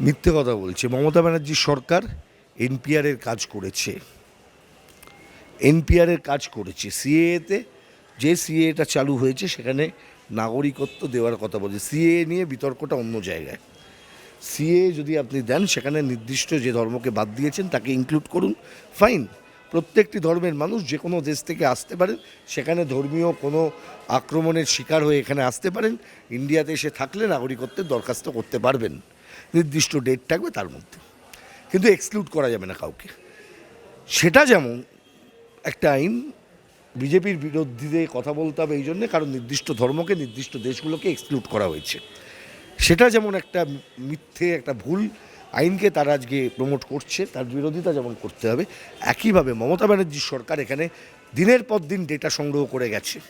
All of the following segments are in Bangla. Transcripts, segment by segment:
মিথ্যে কথা বলছে। মমতা ব্যানার্জির সরকার এনপিআরের কাজ করেছে। এনপিআরের কাজ করেছে। সিএতে যে সিএটা চালু হয়েছে, সেখানে নাগরিকত্ব দেওয়ার কথা বলছে। সিএ নিয়ে বিতর্কটা অন্য জায়গায়। সিএ যদি আপনি দেন, সেখানে নির্দিষ্ট যে ধর্মকে বাদ দিয়েছেন, তাকে ইনক্লুড করুন। ফাইন প্রত্যেকটি ধর্মের মানুষ যে কোনো দেশ থেকে আসতে পারেন। সেখানে ধর্মীয় কোনো আক্রমণের শিকার হয়ে এখানে আসতে পারেন। ইন্ডিয়াতে এসে থাকলে নাগরিকত্বের দরখাস্ত করতে পারবেন। নির্দিষ্ট ডেট থাকবে তার মধ্যে। কিন্তু এক্সক্লুড করা যাবে না কাউকে। সেটা যেমন একটা আইন বিজেপির বিরোধীদের কথা বলতে হবে এই জন্যে, কারণ নির্দিষ্ট ধর্মকে, নির্দিষ্ট দেশগুলোকে এক্সক্লুড করা হয়েছে। সেটা যেমন একটা মিথ্যে, একটা ভুল আইনকে তারা আজকে প্রমোট করছে, তার বিরোধিতা যেমন করতে হবে, একইভাবে মমতা ব্যানার্জির সরকার এখানে দিনের পর দিন ডেটা সংগ্রহ করে গেছে।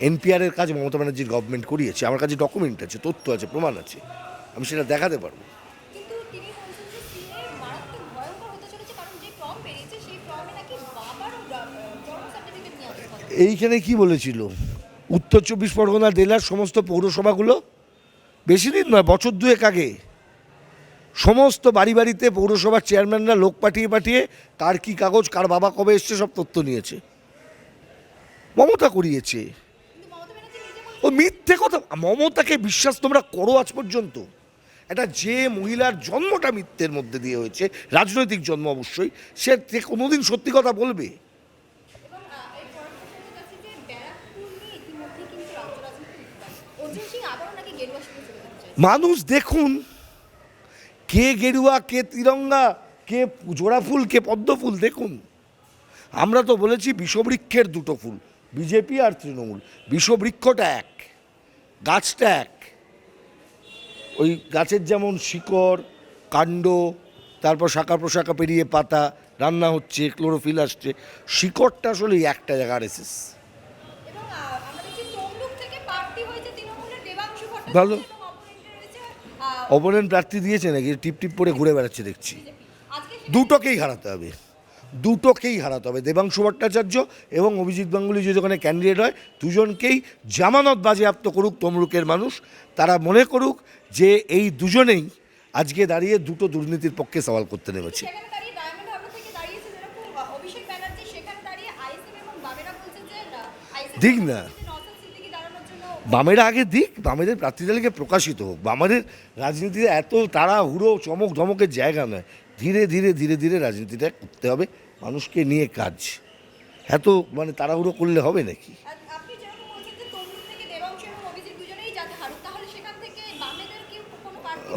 এনপিআরের কাজ মমতা ব্যানার্জির গভর্নমেন্ট করিয়েছে। আমার কাছে ডকুমেন্ট আছে, তথ্য আছে, প্রমাণ আছে। আমি সেটা দেখাতে পারব। এইখানে কি বলেছিল? উত্তর চব্বিশ পরগনা জেলার সমস্ত পৌরসভাগুলো? বেশি দিন নয় বছর দুয়েক আগে। সমস্ত বাড়ি বাড়িতে পৌরসভার চেয়ারম্যানরা লোক পাঠিয়ে পাঠিয়ে কার কি কাগজ কার বাবা কবে এসছে সব তথ্য নিয়েছে। মমতা করিয়েছে। ও মিথ্যে কথা মমতাকে বিশ্বাস তোমরা করো আজ পর্যন্ত। এটা যে মহিলার জন্মটা মিথ্যের মধ্যে দিয়ে হয়েছে, রাজনৈতিক জন্ম অবশ্যই, সে কোনোদিন সত্যি কথা বলবে? মানুষ দেখুন, কে গেরুয়া, কে তিরঙ্গা, কে জোড়া ফুল, কে পদ্ম ফুল, দেখুন। আমরা তো বলেছি বিষবৃক্ষের দুটো ফুল, বিজেপি আর তৃণমূল। বিষবৃক্ষটা এক, গাছটা এক। ওই গাছের যেমন শিকড় কাণ্ড তারপর শাখা প্রশাখা পেরিয়ে পাতা রান্না হচ্ছে ক্লোরোফিল আসছে শিকড়টা আসলে একটা জায়গা আরএসএস ভালো। অপোনেন্টে প্রার্থী দিয়েছে নাকি? টিপ টিপ করে ঘুরে বেড়াচ্ছে দেখছি। দুটোকেই হারাতে হবে। দুটোকেই হারাতে হবে। দেবাংশু ভট্টাচার্য এবং অভিজিৎ গাঙ্গুলি যদি ওখানে ক্যান্ডিডেট হয় দুজনকেই জামানত বাজেয়াপ্ত করুক তমলুকের মানুষ। তারা মনে করুক যে এই দুজনেই আজকে দাঁড়িয়ে দুটো দুর্নীতির পক্ষে সওয়াল করতে নেমেছে। দিক না। বামেরা আগে দিক বামেদের প্রার্থী তালিকা প্রকাশিত হোক। বামেদের রাজনীতিতে এত তারা হুড়ো চমক ধমকের জায়গা নয়। ধীরে ধীরে ধীরে ধীরে রাজনীতিটা করতে হবে মানুষকে নিয়ে কাজ। এত মানে তাড়াহুড়ো করলে হবে নাকি?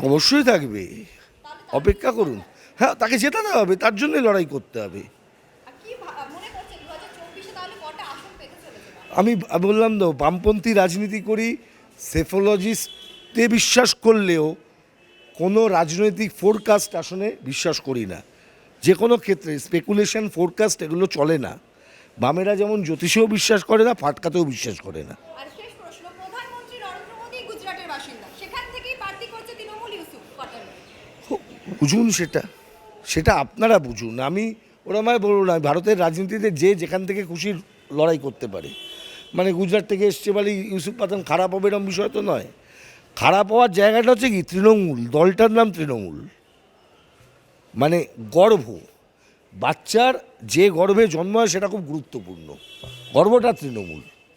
অবশ্যই থাকবে। অপেক্ষা করুন। হ্যাঁ তাকে জেতাতে হবে তার জন্যই লড়াই করতে হবে। আমি বললাম তো বামপন্থী রাজনীতি করি সেফোলজিস্টে বিশ্বাস করলেও কোনো রাজনৈতিক ফোরকাস্ট আসনে বিশ্বাস করি না। যে কোনো ক্ষেত্রে স্পেকুলেশন ফোরকাস্ট এগুলো চলে না। বামেরা যেমন জ্যোতিষেও বিশ্বাস করে না ফাটকাতেও বিশ্বাস করে না। বুঝুন সেটা। সেটা আপনারা বুঝুন। আমি ওরা মানে বলুন না ভারতের রাজনীতিতে যে যেখান থেকে খুশি লড়াই করতে পারে। মানে গুজরাট থেকে এসছে বলে ইউসুফ পাঠান খারাপ হবে এরকম বিষয় তো নয়। খারাপ হওয়ার জায়গাটা হচ্ছে কি, তৃণমূল, দলটার নাম তৃণমূল। মানে গর্ভ বাচ্চার যে গর্ভে জন্ম হয় সেটা খুব গুরুত্বপূর্ণ। গর্ভটা তৃণমূল।